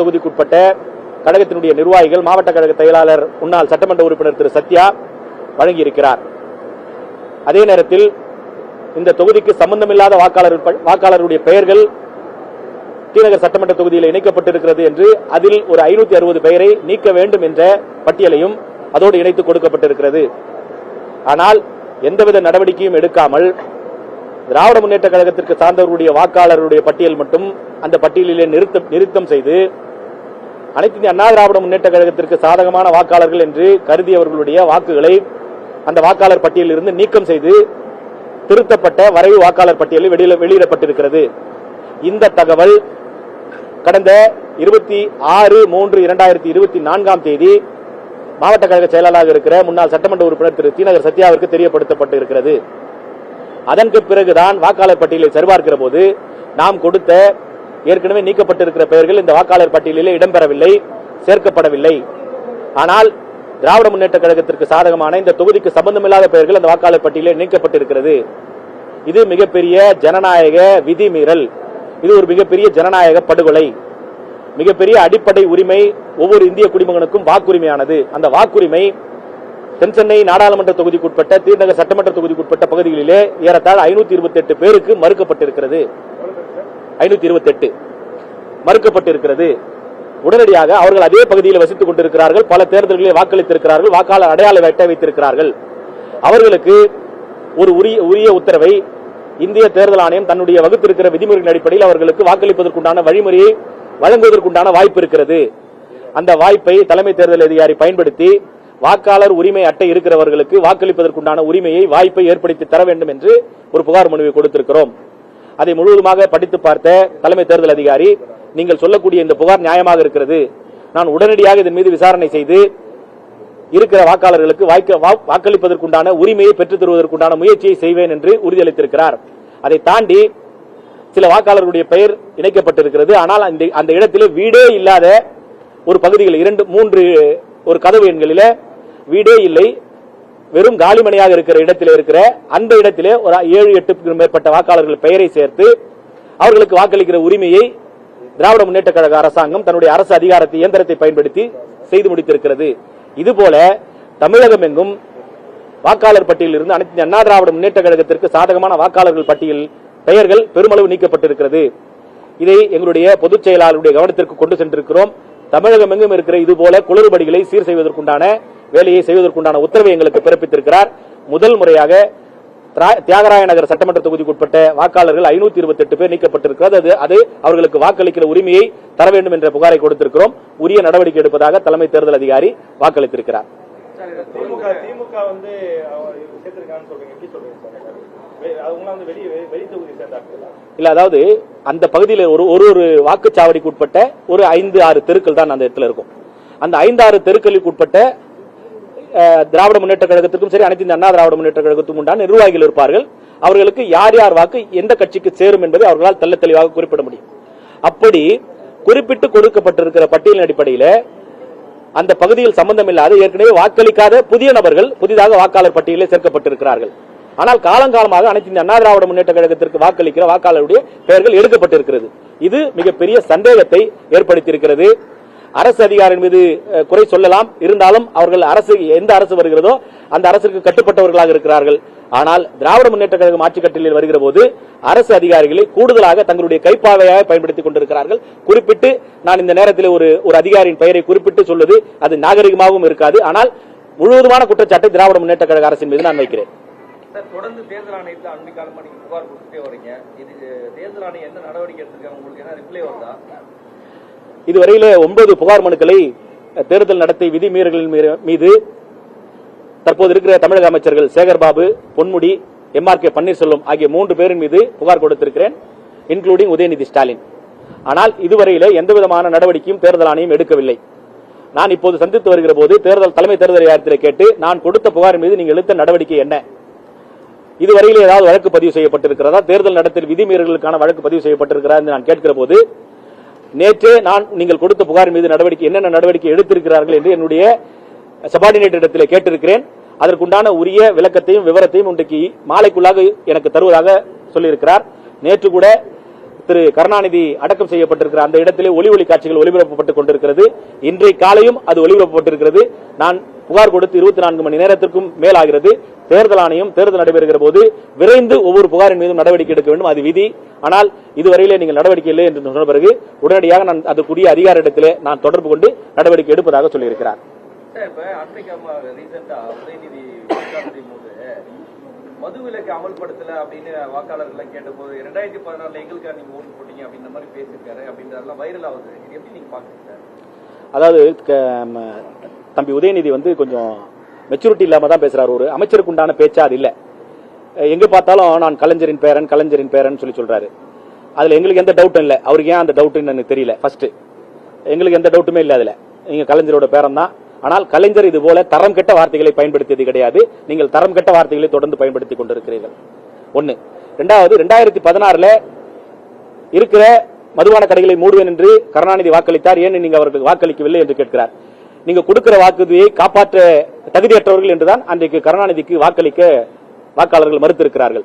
தொகுதிக்குட்பட்ட கழகத்தினுடைய நிர்வாகிகள் மாவட்ட கழக செயலாளர் முன்னாள் சட்டமன்ற உறுப்பினர் திரு சத்யா வழங்கியிருக்கிறார். அதே நேரத்தில் இந்த தொகுதிக்கு சம்பந்தமில்லாத வாக்காளர் வாக்காளருடைய பெயர்கள் ஸ்ரீநகர் சட்டமன்ற தொகுதியில் இணைக்கப்பட்டிருக்கிறது என்று அதில் ஒரு ஐநூத்தி அறுபது பெயரை நீக்க வேண்டும் என்ற பட்டியலையும் அதோடு இணைத்து கொடுக்கப்பட்டிருக்கிறது. ஆனால் எந்தவித நடவடிக்கையும் எடுக்காமல் திராவிட முன்னேற்ற கழகத்திற்கு சார்ந்தவர்களுடைய வாக்காளருடைய பட்டியல் மட்டும் அந்த பட்டியலிலே நிறுத்த நிறுத்தம் செய்து அனைத்து அண்ணா திராவிட முன்னேற்ற கழகத்திற்கு சாதகமான வாக்காளர்கள் என்று கருதியவர்களுடைய வாக்குகளை அந்த வாக்காளர் பட்டியலில் இருந்து நீக்கம் செய்து திருத்தப்பட்ட வரைவு வாக்காளர் பட்டியலில் வெளியில- வெளியிடப்பட்டிருக்கிறது. இந்த தகவல் கடந்த இருபத்தி ஆறு மூன்று இரண்டாயிரத்தி இருபத்தி நான்காம் தேதி மாவட்ட கழக செயலாளராக இருக்கிற முன்னாள் சட்டமன்ற உறுப்பினர் திரு தீநகர் சத்யாவிற்கு தெரியப்படுத்தப்பட்டு இருக்கிறது அதற்கு பிறகுதான் வாக்காளர் பட்டியலை சரிபார்க்கிற போது நாம் கொடுத்த ஏற்கனவே நீக்கப்பட்டிருக்கிற பெயர்கள் இந்த வாக்காளர் பட்டியலிலே இடம்பெறவில்லை சேர்க்கப்படவில்லை. ஆனால் திராவிட முன்னேற்ற கழகத்திற்கு சாதகமான இந்த தொகுதிக்கு சம்பந்தமில்லாத பெயர்கள் அந்த வாக்காளர் பட்டியலில் நீக்கப்பட்டிருக்கிறது. இது மிகப்பெரிய ஜனநாயக விதிமீறல். இது ஒரு மிகப்பெரிய ஜனநாயக படுகொலை. மிகப்பெரிய அடிப்படை உரிமை ஒவ்வொரு இந்திய குடிமகனுக்கும் வாக்குரிமையானது. அந்த வாக்குரிமை தென் சென்னை நாடாளுமன்ற தொகுதிக்குட்பட்ட தீர்நகர் சட்டமன்ற தொகுதிக்குட்பட்ட பகுதிகளிலே ஏறத்தாழ ஐநூத்தி இருபத்தி எட்டு பேருக்கு மறுக்கப்பட்டிருக்கிறது. ஐநூத்தி இருபத்தி எட்டு மறுக்கப்பட்டிருக்கிறது. உடனடியாக அவர்கள் அதே பகுதியில் வசித்துக் கொண்டிருக்கிறார்கள். பல தேர்தல்களில் வாக்களித்திருக்கிறார்கள். வாக்காளர் அடையாள வேட்டை வைத்திருக்கிறார்கள். அவர்களுக்கு ஒரு உரிய உரிய உத்தரவை இந்திய தேர்தல் ஆணையம் தன்னுடைய வகுத்திருக்கிற விதிமுறையின் அடிப்படையில் அவர்களுக்கு வாக்களிப்பதற்குண்டான வழிமுறையை வழங்குவதற்குண்டான வாய்ப்பு இருக்கிறது. அந்த வாய்ப்பை தலைமை தேர்தல் அதிகாரி பயன்படுத்தி வாக்காளர் உரிமை அட்டை இருக்கிறவர்களுக்கு வாக்களிப்பதற்குண்டான உரிமையை வாய்ப்பை ஏற்படுத்தி தர வேண்டும் என்று ஒரு புகார் மனுவை கொடுத்திருக்கிறோம். அதை முழுவதுமாக படித்து பார்த்த தலைமை தேர்தல் அதிகாரி நீங்கள் சொல்லக்கூடிய இந்த புகார் நியாயமாக இருக்கிறது. நான் உடனடியாக இதன் மீது விசாரணை செய்து இருக்கிற வாக்காளர்களுக்கு வாய்க்க- வா- வாக்களிப்பதற்குண்டான உரிமையை பெற்றுத் தருவதற்குண்டான முயற்சியை செய்வேன் என்று உறுதியளித்திருக்கிறார். அதை தாண்டி சில வாக்காளர்களுடைய பெயர் இணைக்கப்பட்டிருக்கிறது. ஆனால் அந்த அந்த இடத்திலே வீடே இல்லாத ஒரு பகுதியில் இரண்டு மூன்று ஒரு கதவு எண்களில வீடே இல்லை. வெறும் காலிமனையாக இருக்கிற இடத்தில் இருக்கிற அந்த இடத்திலே ஒரு ஏழு எட்டுக்கும் மேற்பட்ட வாக்காளர்கள் பெயரை சேர்த்து அவர்களுக்கு வாக்களிக்கிற உரிமையை திராவிட முன்னேற்ற கழக அரசாங்கம் தன்னுடைய அரசு அதிகாரத்தை இயந்திரத்தை பயன்படுத்தி செய்து முடித்திருக்கிறது. இதுபோல தமிழகம் எங்கும் வாக்காளர் பட்டியலில் இருந்து அனைத்து அண்ணா திராவிட முன்னேற்ற கழகத்திற்கு சாதகமான வாக்காளர்கள் பட்டியல் பெயர்கள் பெருமளவு நீக்கப்பட்டிருக்கிறது. இதை எங்களுடைய பொதுச் செயலாளருடைய கவனத்திற்கு கொண்டு சென்றிருக்கிறோம். தமிழகம் எங்கும் இருக்கிற இதுபோல குளறுபடிகளை சீர் செய்வதற்குண்டான வேலையை செய்வதற்குண்டான உத்தரவை எங்களுக்கு பிறப்பித்திருக்கிறார். முதல் முறையாக தியாகராய நகர் சட்டமன்ற தொகுதிக்குட்பட்ட வாக்காளர்கள் ஐநூத்தி இருபத்தி எட்டு பேர் நீக்கப்பட்டிருக்கிறது. அது அது அவர்களுக்கு வாக்களிக்கிற உரிமையை தர வேண்டும் என்ற புகாரை கொடுத்திருக்கிறோம். உரிய நடவடிக்கை எடுப்பதாக தலைமை தேர்தல் அதிகாரி வாக்களித்திருக்கிறார். இல்ல அதாவது அந்த பகுதியில் ஒரு ஒரு ஒரு வாக்குச்சாவடிக்கு உட்பட்ட ஒரு ஐந்து ஆறு தெருக்கள் தான் அந்த இடத்துல இருக்கும். அந்த ஐந்து ஆறு தெருக்களுக்கு உட்பட்ட திராவிட முன்னேற்ற கழகத்திற்கும் சரி அனைத்து இந்த அண்ணா திராவிட முன்னேற்ற கழகத்துக்கும் உண்டான நிர்வாகிகள் இருப்பார்கள். அவர்களுக்கு யார் யார் வாக்கு எந்த கட்சிக்கு சேரும் என்பதை அவர்களால் தெல்ல தெளிவாக குறிப்பிட முடியும். அப்படி குறிப்பிட்டு கொடுக்கப்பட்டிருக்கிற பட்டியலின் அடிப்படையில் அந்த பகுதியில் சம்பந்தமில்லாத ஏற்கனவே வாக்களிக்காத புதிய நபர்கள் புதிதாக வாக்காளர் பட்டியலில் சேர்க்கப்பட்டிருக்கிறார்கள். ஆனால் காலங்காலமாக அனைத்து இந்த அண்ணா திராவிட முன்னேற்ற கழகத்திற்கு வாக்களிக்கிற வாக்காளருடைய பெயர்கள் எடுக்கப்பட்டிருக்கிறது. இது மிகப்பெரிய சந்தேகத்தை ஏற்படுத்தியிருக்கிறது. அரசு அதிகாரியின் மீது குறை சொல்லலாம். இருந்தாலும் அவர்கள் அரசு எந்த அரசு வருகிறதோ அந்த அரசுக்கு கட்டுப்பட்டவர்களாக இருக்கிறார்கள். ஆனால் திராவிட முன்னேற்ற கழகம் ஆட்சி கட்டிலில் வருகிற போது அரசு அதிகாரிகளை கூடுதலாக தங்களுடைய கைப்பாவையாக பயன்படுத்திக் கொண்டிருக்கிறார்கள். குறிப்பிட்டு நான் இந்த நேரத்தில் ஒரு ஒரு அதிகாரியின் பெயரை குறிப்பிட்டு சொல்வது அது நாகரிகமாகவும் இருக்காது. ஆனால் முழுவதுமான குற்றச்சாட்டை திராவிட முன்னேற்ற கழக அரசின் மீது நான் வைக்கிறேன். தொடர்ந்து தேர்தல் ஆணையத்தில் அண்மை நீங்க புகார் கொடுத்துட்டே வரீங்க. இது தேர்தல் ஆணையம் என்ன நடவடிக்கை எடுத்திருக்காங்க? உங்களுக்கு என்ன ரிப்ளை வருதா? இதுவரையில ஒன்பது புகார் மனுக்களை தேர்தல் நடத்தை விதிமீறல்களின் மீது தற்போது இருக்கிற தமிழக அமைச்சர்கள் Sekarbabu Ponmudi M R K Panneerselvam ஆகிய மூன்று பேரின் மீது புகார் கொடுத்திருக்கிறேன் இன்க்ளூடிங் உதயநிதி ஸ்டாலின். ஆனால் இதுவரையில எந்த விதமான நடவடிக்கையும் தேர்தல் ஆணையம் எடுக்கவில்லை. நான் இப்போது சந்தித்து வருகிற போது தேர்தல் தலைமை தேர்தல் அதிகாரத்தில் கேட்டு நான் கொடுத்த புகார் மீது நீங்கள் எடுத்த நடவடிக்கை என்ன? இதுவரையில் ஏதாவது வழக்கு பதிவு செய்யப்பட்டிருக்கிறதா? தேர்தல் நடத்தில் விதிமீறல்களுக்கான வழக்கு பதிவு செய்யப்பட்டிருக்கிறதா என்று நான் கேட்கிற போது நேற்றே நான் நீங்கள் கொடுத்த புகார் மீது நடவடிக்கை என்னென்ன நடவடிக்கை எடுத்திருக்கிறார்கள் என்று என்னுடைய சபார்டினேட் இடத்திலே கேட்டிருக்கிறேன். அதற்குண்டான உரிய விளக்கத்தையும் விவரத்தையும் இன்றைக்கு மாலைக்குள்ளாக எனக்கு தருவதாக சொல்லியிருக்கிறார். நேற்று கூட திரு கருணாநிதி அடக்கம் செய்யப்பட்டிருக்கிற அந்த இடத்திலே ஒளி ஒளி காட்சிகள் ஒளிபரப்பப்பட்டுக் கொண்டிருக்கிறது. இன்றைய காலையும் அது ஒளிபரப்பப்பட்டிருக்கிறது. நான் புகார் கொடுத்து இருபத்தி நான்கு மணி நேரத்திற்கும் மேலாகிறது. தேர்தல் ஆணையம் தேர்தல் நடைபெறுகிற போது விரைந்து ஒவ்வொரு புகாரின் மீதும் நடவடிக்கை எடுக்க வேண்டும். அது விதி. ஆனால் இதுவரையிலே நீங்கள் நடவடிக்கை இல்லை என்று சொன்ன பிறகு உடனடியாக நான் அதுக்குரிய அதிகாரிடத்திலே நான் தொடர்பு கொண்டு நடவடிக்கை எடுப்பதாக சொல்லியிருக்கிறார். மது விலக்கு அமல்படுத்தல அப்படின்னு வாக்காளர்கள் கேட்டபோது ரெண்டாயிரத்தி பதினாறுல எங்களுக்கு நீங்க ஓட்டு போட்டீங்க அப்படின்ற மாதிரி பேசியிருக்காரு. அப்படின்றதெல்லாம் வைரல் ஆகுது. இது எப்படி நீங்க பாக்குறீங்க அதாவது தம்பி உதயநிதி வந்து கொஞ்சம் மெச்சூரிட்டி இல்லாம தான் பேசுறாரு. ஒரு அமைச்சருக்கு உண்டான பேச்சா அது இல்ல. எங்க பார்த்தாலும் நான் கலைஞரின் பேரன் கலைஞரின் பேரன் சொல்லி சொல்றாரு. அதுல எங்களுக்கு எந்த டவுட்டும் இல்லை. அவருக்கு ஏன் அந்த டவுட்னு எனக்கு தெரியல. ஃபர்ஸ்ட் எங்களுக்கு எந்த டவுட்டுமே இல்லை அதுல. நீங்க கலைஞரோட பேரன் தான். ஆனால் கலைஞர் இது போல தரம் கெட்ட வார்த்தைகளை பயன்படுத்தியது கிடையாது. நீங்கள் தரம் கெட்ட வார்த்தைகளை தொடர்ந்து பயன்படுத்திக் கொண்டிருக்கிறீர்கள். ஒன்னு ரெண்டாவது ரெண்டாயிரத்தி பதினாறுல இருக்கிற மதுபான கடைகளை மூடுவேன் என்று கருணாநிதி வாக்களித்தார். ஏன் நீங்க அவர்களுக்கு வாக்களிக்கவில்லை என்று கேட்கிறார். நீங்க கொடுக்கிற வாக்குறுதியை காப்பாற்ற தகுதியற்றவர்கள் என்றுதான் அன்றைக்கு கருணாநிதிக்கு வாக்களிக்க வாக்காளர்கள் மறுத்திருக்கிறார்கள்.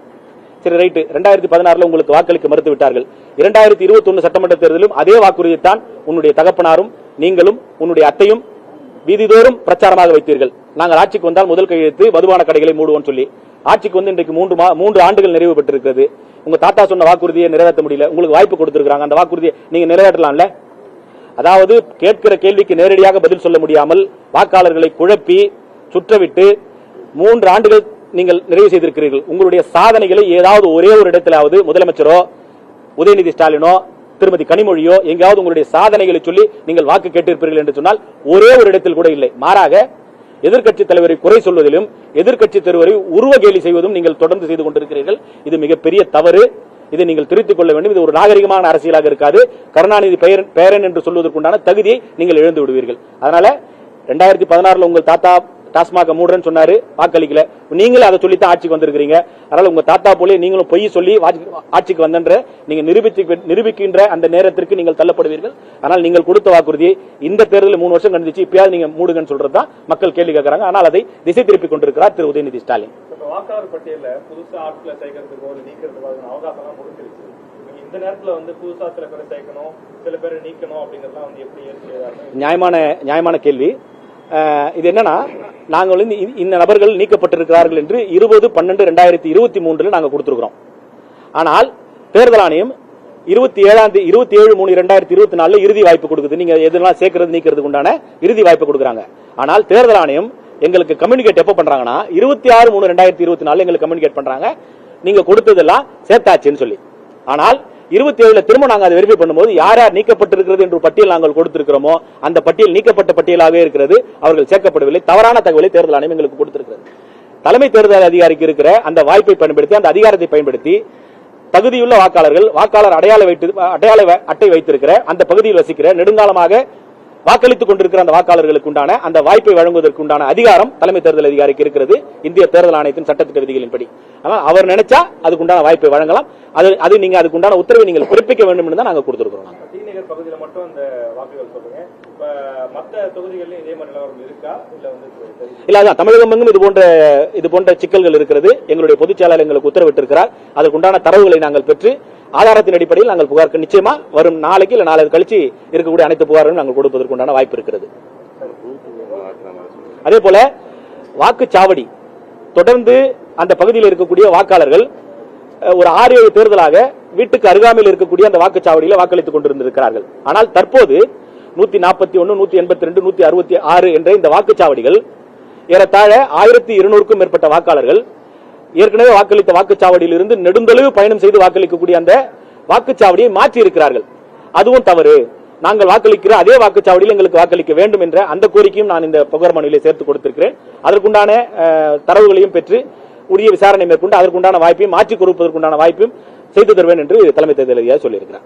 சரி ரைட்டு. ரெண்டாயிரத்தி பதினாறுல உங்களுக்கு வாக்களிக்க மறுத்து விட்டார்கள். இரண்டாயிரத்தி இருபத்தி ஒன்னு சட்டமன்ற தேர்தலிலும் அதே வாக்குறுதியைத்தான் உன்னுடைய தகப்பனாரும் நீங்களும் உன்னுடைய அத்தையும் வீதிதோறும் பிரச்சாரமாக வைத்தீர்கள். நாங்கள் ஆட்சிக்கு வந்தால் முதல் கையெழுத்து மதுபான கடைகளை மூடுவோம் சொல்லி ஆட்சிக்கு வந்து இன்றைக்கு மூன்று மா- மூன்று ஆண்டுகள் நிறைவு பெற்றிருக்கிறது. உங்க தாத்தா சொன்ன வாக்குறுதியை நிறைவேற்ற முடியல. உங்களுக்கு வாய்ப்பு கொடுத்திருக்காங்க அந்த வாக்குறுதியை நீங்க நிறைவேற்றலாம்ல? அதாவது கேட்கிற கேள்விக்கு நேரடியாக பதில் சொல்ல முடியாமல் வாக்காளர்களை குழப்பி சுற்றவிட்டு மூன்று ஆண்டுகள் நீங்கள் நிறைவு செய்திருக்கிறீர்கள். உங்களுடைய சாதனைகளை ஏதாவது ஒரே ஒரு இடத்திலாவது முதலமைச்சரோ உதயநிதி ஸ்டாலினோ திருமதி கனிமொழியோ எங்கேயாவது உங்களுடைய சாதனைகளை சொல்லி நீங்கள் வாக்கு கேட்டிருப்பீர்கள் என்று சொன்னால் ஒரே ஒரு இடத்தில் கூட இல்லை. மாறாக எதிர்கட்சி தலைவரை குறை சொல்வதிலும் எதிர்க்கட்சி தலைவரை உருவ கேலி செய்வதும் நீங்கள் தொடர்ந்து செய்து கொண்டிருக்கிறீர்கள். இது மிகப்பெரிய தவறு. இதை நீங்கள் திருத்திக் கொள்ள வேண்டும். இது ஒரு நாகரிகமான அரசியலாக இருக்காது. கருணாநிதி பெயர் பேரன் என்று சொல்வதற்குண்டான தகுதியை நீங்கள் இழந்து விடுவீர்கள். அதனால ரெண்டாயிரத்தி பதினாறுல உங்கள் தாத்தா டாஸ்மாக மூடுறேன்னு சொன்னாரு வாக்களிக்கல. நீங்களே அதை சொல்லித்தான் ஆட்சிக்கு வந்திருக்கிறீங்க. அதனால உங்க தாத்தா போல நீங்களும் பொய் சொல்லி ஆட்சிக்கு வந்தன்ற நீங்க நிரூபித்து நிரூபிக்கின்ற அந்த நேரத்திற்கு நீங்கள் தள்ளப்படுவீர்கள். ஆனால் நீங்கள் கொடுத்த வாக்குறுதியை இந்த தேர்தலில் மூணு வருஷம் கண்டிச்சு இப்பயாவது நீங்க மூடுங்கன்னு சொல்றதுதான் மக்கள் கேள்வி கேட்கறாங்க. ஆனால் அதை திசை திருப்பி கொண்டிருக்கிறார் திரு. உதயநிதி ஸ்டாலின். வாக்காளர் பட்டியல்ல புதுசா ஆட்களை சேர்க்கறதுக்கோ நீக்கிறதுக்கோ அவகாசம் முடிஞ்சிருச்சு இந்த நேரத்துல வந்து புதுசா சில பேரை சேர்க்கணும் சில பேரை நீக்கணும் அப்படிங்கறதுலாம் வந்து எப்படி நியாயமான நியாயமான கேள்வி. இது என்னன்னா நாங்கள் வந்து இந்த- நபர்கள் நீக்கப்பட்டிருக்கிறார்கள் என்று இருபது பன்னெண்டு ரெண்டாயிரத்தி இருபத்தி மூன்றில் நாங்கள் கொடுத்துருக்கிறோம். ஆனால் தேர்தல் ஆணையம் இருபத்தி ஏழாம் தேதி இருபத்தி ஏழு மூணு ரெண்டாயிரத்தி இருபத்தி நாலுல இறுதி வாய்ப்பு கொடுக்குது. நீங்க எதெல்லாம் சேர்க்கறது நீக்கிறதுக்கு உண்டான இறுதி வாய்ப்பு கொடுக்குறாங்க. ஆனால் தேர்தல் ஆணையம் எங்களுக்கு கம்யூனிகேட் எப்ப பண்றாங்கன்னா இருபத்தி ஆறு மூணு ரெண்டாயிரத்தி இருபத்தி நாலுல எங்களுக்கு கம்யூனிகேட் பண்றாங்க. நீங்க கொடுத்ததெல்லாம் சேர்த்தாச்சுன்னு சொல்லி. ஆனால் இருபத்தி ஏழுல திரும்ப நாங்கள் அதை வெரிஃபை பண்ணும்போது யார் யார் நீக்கப்பட்டிருக்கிறது என்று பட்டியல் நாங்கள் கொடுத்திருக்கிறோமோ அந்த பட்டியல் நீக்கப்பட்ட பட்டியலாகவே இருக்கிறது. அவர்கள் சேர்க்கப்படவில்லை. தவறான தகவலை தேர்தல் ஆணையம் எங்களுக்கு கொடுத்திருக்கிறது. தலைமை தேர்தல் அதிகாரிக்கு இருக்கிற அந்த வாய்ப்பை பயன்படுத்தி அந்த அதிகாரத்தை பயன்படுத்தி தகுதியுள்ள வாக்காளர்கள் வாக்காளர் அடையாள வைத்து அடையாள அட்டை வைத்திருக்கிற அந்த பகுதியில் வசிக்கிற நெடுங்காலமாக வாக்களித்துக் கொண்டிருக்கிற அந்த வாக்காளர்களுக்கு உண்டான அந்த வாய்ப்பை வழங்குவதற்கு உண்டான அதிகாரம் தலைமை தேர்தல் அதிகாரிக்கு இருக்கிறது. இந்திய தேர்தல் ஆணையத்தின் சட்டத்திட்ட விதிகளின்படி. ஆனால் அவர் நினைச்சா அதுக்கு உண்டான வாய்ப்பை வழங்கலாம். அது அது நீங்க அதுக்கு உண்டான உத்தரவை நீங்கள் பிறப்பிக்க வேண்டும் என்று தான் நாங்க கொடுத்திருக்கிறோம். பகுதியில் டி மட்டும் அந்த வாக்குகள் சொல்லுங்க. இப்ப மத்த இல்ல அதான் தமிழகம் எங்கும் இது போன்ற இது போன்ற சிக்கல்கள் இருக்கிறது. எங்களுடைய பொதுச் செயலாளர் எங்களுக்கு உத்தரவிட்டிருக்கிறார். அதற்குண்டான தரவுகளை நாங்கள் பெற்று ஆதாரத்தின் அடிப்படையில் நாங்கள் புகார் நிச்சயமா வரும் நாளைக்கு இல்ல நாளை கழிச்சு இருக்கக்கூடிய அனைத்து புகார்களும் நாங்கள் கொடுப்பதற்குண்டான வாய்ப்பு இருக்கிறது. அதே போல வாக்குச்சாவடி. தொடர்ந்து அந்த பகுதியில் இருக்கக்கூடிய வாக்காளர்கள் ஒரு ஆறு ஏழு தேர்தலாக வீட்டுக்கு அருகாமையில் இருக்கக்கூடிய அந்த வாக்குச்சாவடியில் வாக்களித்துக் கொண்டிருந்திருக்கிறார்கள். ஆனால் தற்போது நூத்தி நாற்பத்தி ஒன்று நூத்தி எண்பத்தி ரெண்டு நூத்தி அறுபத்தி ஆறு என்ற இந்த வாக்குச்சாவடிகள் ஏறத்தாழ ஆயிரத்தி இருநூறுக்கும் மேற்பட்ட வாக்காளர்கள் ஏற்கனவே வாக்களித்த வாக்குச்சாவடியில் இருந்து நெடுந்தொலைவு பயணம் செய்து வாக்களிக்கக்கூடிய அந்த வாக்குச்சாவடியை மாற்றி இருக்கிறார்கள் அதுவும் தவறு. நாங்கள் வாக்களிக்கிற அதே வாக்குச்சாவடியில் எங்களுக்கு வாக்களிக்க வேண்டும் என்ற அந்த கோரிக்கையும் நான் இந்த புகார் மனுவிலே சேர்த்து கொடுத்திருக்கிறேன். அதற்குண்டான தரவுகளையும் பெற்று உரிய விசாரணை மேற்கொண்டு அதற்குண்டான வாய்ப்பையும் மாற்றி கொடுப்பதற்குண்டான வாய்ப்பையும் செய்து தருவேன் என்று தலைமை தேர்தல் அதிகாரி சொல்லியிருக்கிறார்.